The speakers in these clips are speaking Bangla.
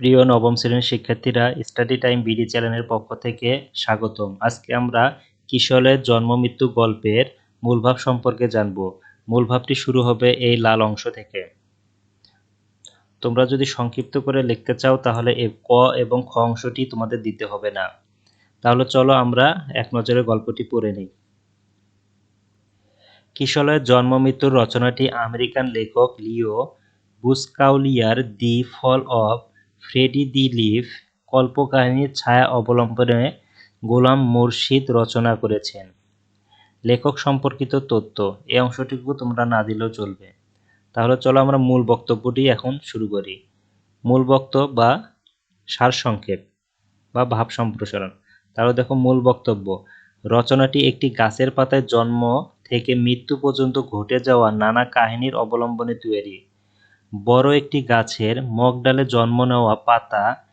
প্রিয় নবম শ্রেণির শিক্ষার্থীরা স্টাডি টাইম বিডি চ্যানেলের পক্ষ থেকে স্বাগতম। আজকে আমরা কিশোরের জন্ম মৃত্যু গল্পের মূলভাব সম্পর্কে জানব। মূলভাবটি শুরু হবে এই লাল অংশ থেকে। তোমরা যদি সংক্ষিপ্ত করে লিখতে চাও, তাহলে এই ক এবং খ অংশটি তোমাদের দিতে হবে না। তাহলে চলো আমরা এক নজরে গল্পটি পড়ে নিই। কিশোরের জন্ম মৃত্যুর রচনাটি আমেরিকান লেখক Leo বুসকাউলিয়ার the fall of Freddie the leaf কল্পকাহিনীর ছায়া অবলম্বনে গোলাম মুর্শিদ রচনা করেছেন। লেখক সম্পর্কিত তথ্য, এই অংশটুকু তোমরা না দিলেও চলবে। তাহলে চলো আমরা মূল বক্তব্যটি এখন শুরু করি। মূল বক্তব্য বা সারসংক্ষেপ বা ভাব সম্প্রসারণ। তাহলে দেখো মূল বক্তব্য, রচনাটি একটি গাছের পাতায় জন্ম থেকে মৃত্যু পর্যন্ত ঘটে যাওয়া নানা কাহিনীর অবলম্বনে তৈরি। বড় একটি গাছের মগডালে জন্ম নেওয়া পাতা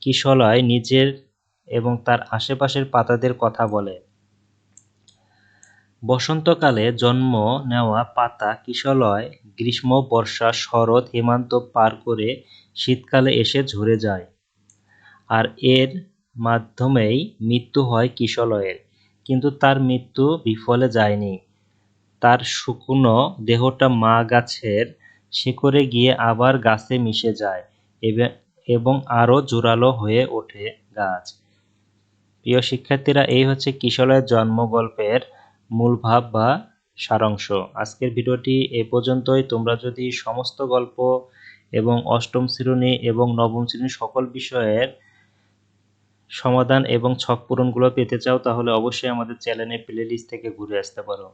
কিশলয় নিজের এবং তার আশেপাশের পাতাদের কথা বলে। বসন্তকালে জন্ম নেওয়া পাতা কিশলয়, গ্রীষ্ম, বর্ষা, শরৎ, হেমন্ত পার করে শীতকালে এসে ঝরে যায়। আর এর মাধ্যমেই মৃত্যু হয় কিশলয়ের। কিন্তু তার মৃত্যু বিফলে যায়নি। তার শুকনো দেহটা মা গাছের শিকড়ে গিয়ে আবার গাছে মিশে যায়, এবং আরও জোরালো হয়ে ওঠে গাছ। প্রিয় শিক্ষার্থীরা, এই হচ্ছে কিশলয়ের জন্ম গল্পের মূল ভাব বা সারাংশ। আজকের ভিডিওটি এ পর্যন্তই। তোমরা যদি সমস্ত গল্প এবং অষ্টম শ্রেণি এবং নবম শ্রেণির সকল বিষয়ের সমাধান এবং ছক পূরণগুলো পেতে চাও, তাহলে অবশ্যই আমাদের চ্যানেলের প্লেলিস্ট থেকে ঘুরে আসতে পারো।